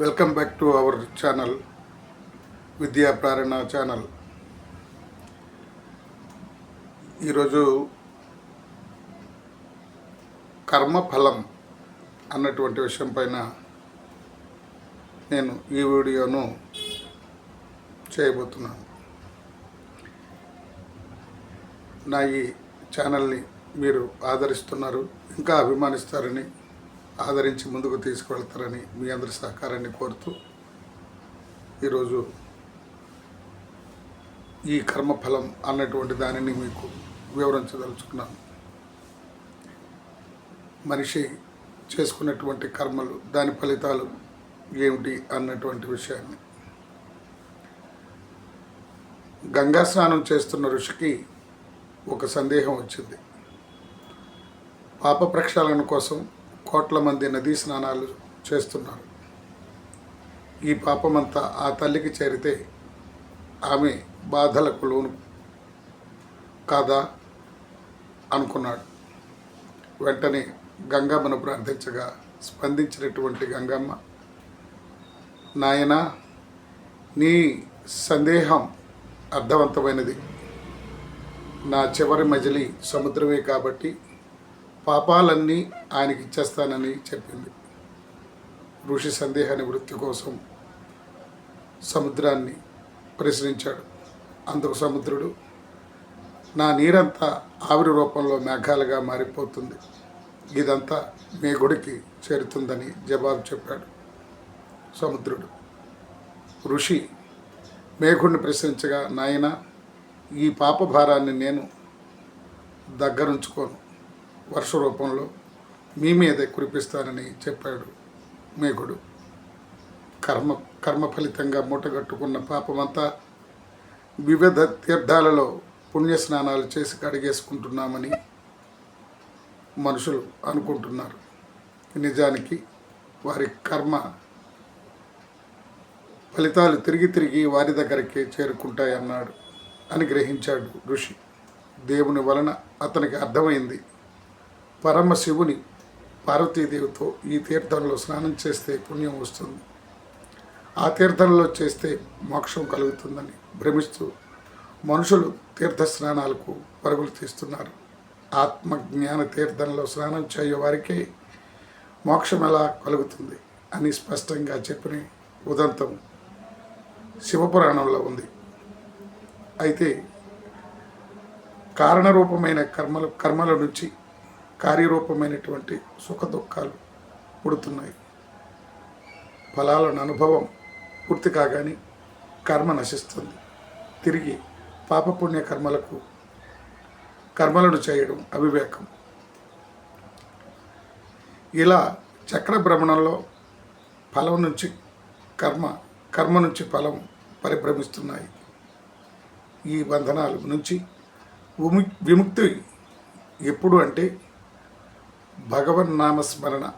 Welcome back to our channel Vidya Prerana channel ఈరోజు కర్మఫలం అన్నటువంటి విషయం పైన నేను ఈ వీడియోను చేయబోతున్నాను. నా ఈ ఛానల్ని మీరు ఆదరిస్తున్నారు ఇంకా అభిమానిస్తారని ఆదరించి ముందుకు తీసుకువెళ్తారని మీ అందరి సహకారాన్ని కోరుతూ ఈరోజు ఈ కర్మఫలం అన్నటువంటి దానిని మీకు వివరించదలుచుకున్నాను. మనిషి చేసుకున్నటువంటి కర్మలు దాని ఫలితాలు ఏమిటి అన్నటువంటి విషయాన్ని. గంగా స్నానం చేస్తున్న ఋషికి ఒక సందేహం వచ్చింది. పాప ప్రక్షాళన కోసం కోట్ల మంది నదీ స్నానాలు చేస్తున్నారు. ఈ పాపమంతా ఆ తల్లికి చేరితే ఆమె బాధలకు లోను కాదా అనుకున్నాడు. వెంటనే గంగమ్మను ప్రార్థించగా స్పందించినటువంటి గంగమ్మ నాయనా నీ సందేహం అర్థవంతమైనది. నా చివరి మజిలి సముద్రమే కాబట్టి పాపాలన్నీ ఆయనకి ఇచ్చేస్తానని చెప్పింది. ఋషి సందేహ నివృత్తి కోసం సముద్రాన్ని ప్రశ్నించాడు. అందుకు సముద్రుడు నా నీరంతా ఆవిరి రూపంలో మేఘాలుగా మారిపోతుంది. ఇదంతా మీ గుడికి చేరుతుందని జవాబు చెప్పాడు సముద్రుడు. ఋషి మేఘుడిని ప్రశ్నించగా నాయన ఈ పాప భారాన్ని నేను దగ్గరుంచుకోను. వర్ష రూపంలో మీ మీదే కురిపిస్తానని చెప్పాడు మేఘుడు. కర్మ కర్మ ఫలితంగా మూటగట్టుకున్న పాపమంతా వివిధ తీర్థాలలో పుణ్యస్నానాలు చేసి కడిగేసుకుంటున్నామని మనుషులు అనుకుంటున్నారు. నిజానికి వారి కర్మ ఫలితాలు తిరిగి తిరిగి వారి దగ్గరికి చేరుకుంటాయన్నాడు అని గ్రహించాడు ఋషి. దేవుని వలన అతనికి అర్థమైంది. పరమశివుని పార్వతీదేవితో ఈ తీర్థంలో స్నానం చేస్తే పుణ్యం వస్తుంది. ఆ తీర్థంలో చేస్తే మోక్షం కలుగుతుందని భ్రమిస్తూ మనుషులు తీర్థ స్నానాలకు పరుగులు తీస్తున్నారు. ఆత్మజ్ఞాన తీర్థంలో స్నానం చేయే వారికే మోక్షం ఎలా కలుగుతుంది అని స్పష్టంగా చెప్పిన ఉదంతం శివపురాణంలో ఉంది. అయితే కారణరూపమైన కర్మలు కర్మల నుంచి కార్యరూపమైనటువంటి సుఖ దుఃఖాలు పుడుతున్నాయి. ఫలాలను అనుభవం పూర్తి కాగానే కర్మ నశిస్తుంది. తిరిగి పాపపుణ్య కర్మలకు కర్మలను చేయడం అవివేకం. ఇలా చక్ర భ్రమణంలో ఫలం నుంచి కర్మ కర్మ నుంచి ఫలం పరిభ్రమిస్తున్నాయి. ఈ బంధనాల నుంచి విముక్తి ఎప్పుడు అంటే భగవన్ నామస్మరణ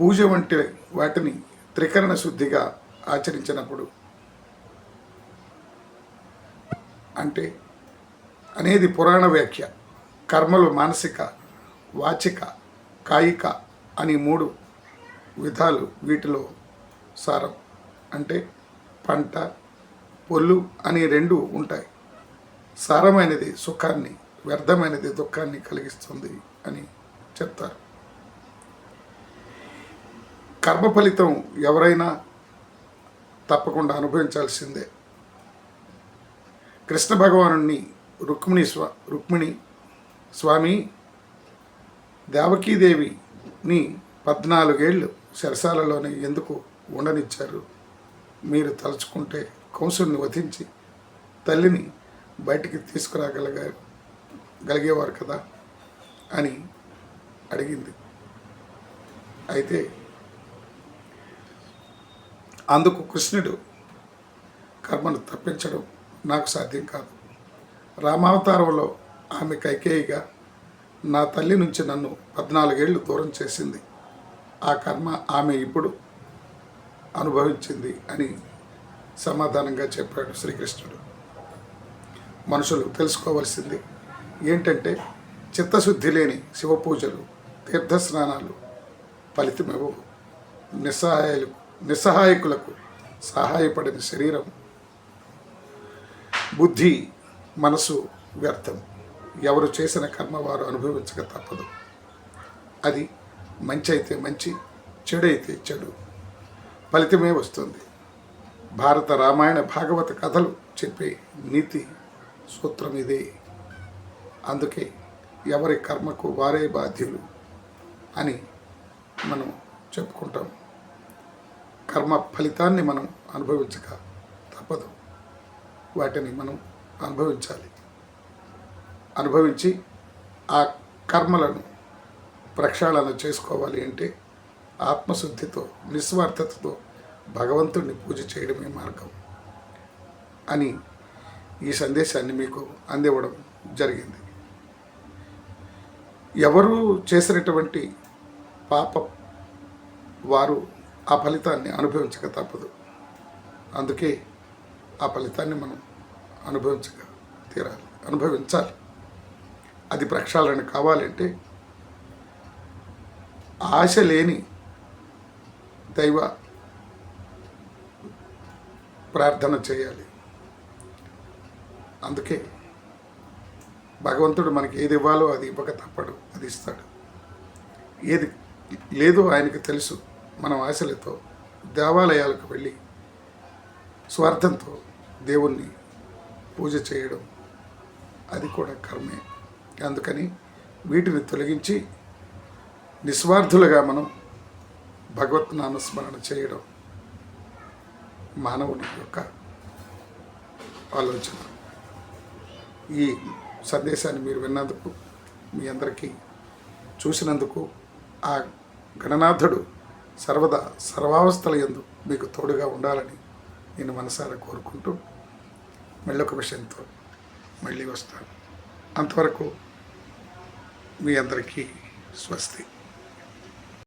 పూజ వంటి వాటిని త్రికరణ శుద్ధిగా ఆచరించినప్పుడు అంటే అనేది పురాణ వ్యాఖ్య కర్మలు మానసిక వాచిక కాయిక అని మూడు విధాలు వీటిలో సారం. అంటే పంట పొల్లు అని రెండు ఉంటాయి. సారమైనది సుఖాన్ని వ్యర్థమైనది దుఃఖాన్ని కలిగిస్తుంది. అని చెప్తారు. కర్మ ఫలితం ఎవరైనా తప్పకుండా అనుభవించాల్సిందే. కృష్ణ భగవాను రుక్మిణి స్వా రుక్మిణి స్వామి దేవకీదేవిని పద్నాలుగేళ్ళు శరసాలలోనే ఎందుకు ఉండనిచ్చారు? మీరు తలుచుకుంటే కంసుని వధించి తల్లిని బయటికి తీసుకురాగలగా గలిగేవారు కదా? అని అడిగింది. అయితే అందుకు కృష్ణుడు కర్మను తప్పించడం నాకు సాధ్యం కాదు. రామావతారంలో ఆమె కైకేయిగా నా తల్లి నుంచి నన్ను పద్నాలుగేళ్ళు దూరం చేసింది. ఆ కర్మ ఆమె ఇప్పుడు అనుభవించింది అని సమాధానంగా చెప్పాడు శ్రీకృష్ణుడు. మనుషులు తెలుసుకోవాల్సింది ఏంటంటే చిత్తశుద్ధి లేని శివ పూజలు తీర్థస్నానాలు ఫలితమివ్వవు. నిస్సహాయాలు నిస్సహాయకులకు సహాయపడిన శరీరం. బుద్ధి మనసు వ్యర్థం. ఎవరు చేసిన కర్మ వారు అనుభవించక తప్పదు. అది మంచి అయితే మంచి చెడు అయితే చెడు. ఫలితమే వస్తుంది. భారత రామాయణ భాగవత కథలు చెప్పే నీతి సూత్రం ఇదే. అందుకే ఎవరి కర్మకు వారే బాధ్యులు అని మనం చెప్పుకుంటాం. కర్మ ఫలితాన్ని మనం అనుభవించక తప్పదు. వాటిని మనం అనుభవించాలి. అనుభవించి ఆ కర్మలను ప్రక్షాళన చేసుకోవాలి అంటే ఆత్మశుద్ధితో నిస్వార్థతతో భగవంతుడిని పూజ చేయడమే మార్గం అని ఈ సందేశాన్ని మీకు అందివ్వడం జరిగింది. ఎవరు చేసినటువంటి పాపం వారు ఆ ఫలితాన్ని అనుభవించక తప్పదు. అందుకే ఆ ఫలితాన్ని మనం అనుభవించక తీరాలి. అనుభవించాలి. అది ప్రక్షాళన కావాలంటే ఆశ లేని దైవ ప్రార్థన చేయాలి. అందుకే భగవంతుడు మనకి ఏది ఇవ్వాలో అది ఇవ్వక తప్పడు అది ఇస్తాడు. ఏది లేదో ఆయనకు తెలుసు మనం ఆశలతో దేవాలయాలకు వెళ్ళి స్వార్థంతో దేవుణ్ణి పూజ చేయడం అది కూడా కర్మే. అందుకని వీటిని తొలగించి నిస్వార్థులుగా మనం భగవత్ నామస్మరణ చేయడం మానవుని యొక్క ఆలోచన. ఈ సందేశాన్ని మీరు విన్నందుకు మీ అందరికీ చూసినందుకు ఆ గణనాథుడు సర్వదా సర్వావస్థల ఎందు మీకు తోడుగా ఉండాలని నేను మనసారా కోరుకుంటూ మళ్ళొక విషయంతో మళ్ళీ వస్తాను. అంతవరకు మీ అందరికీ స్వస్తి.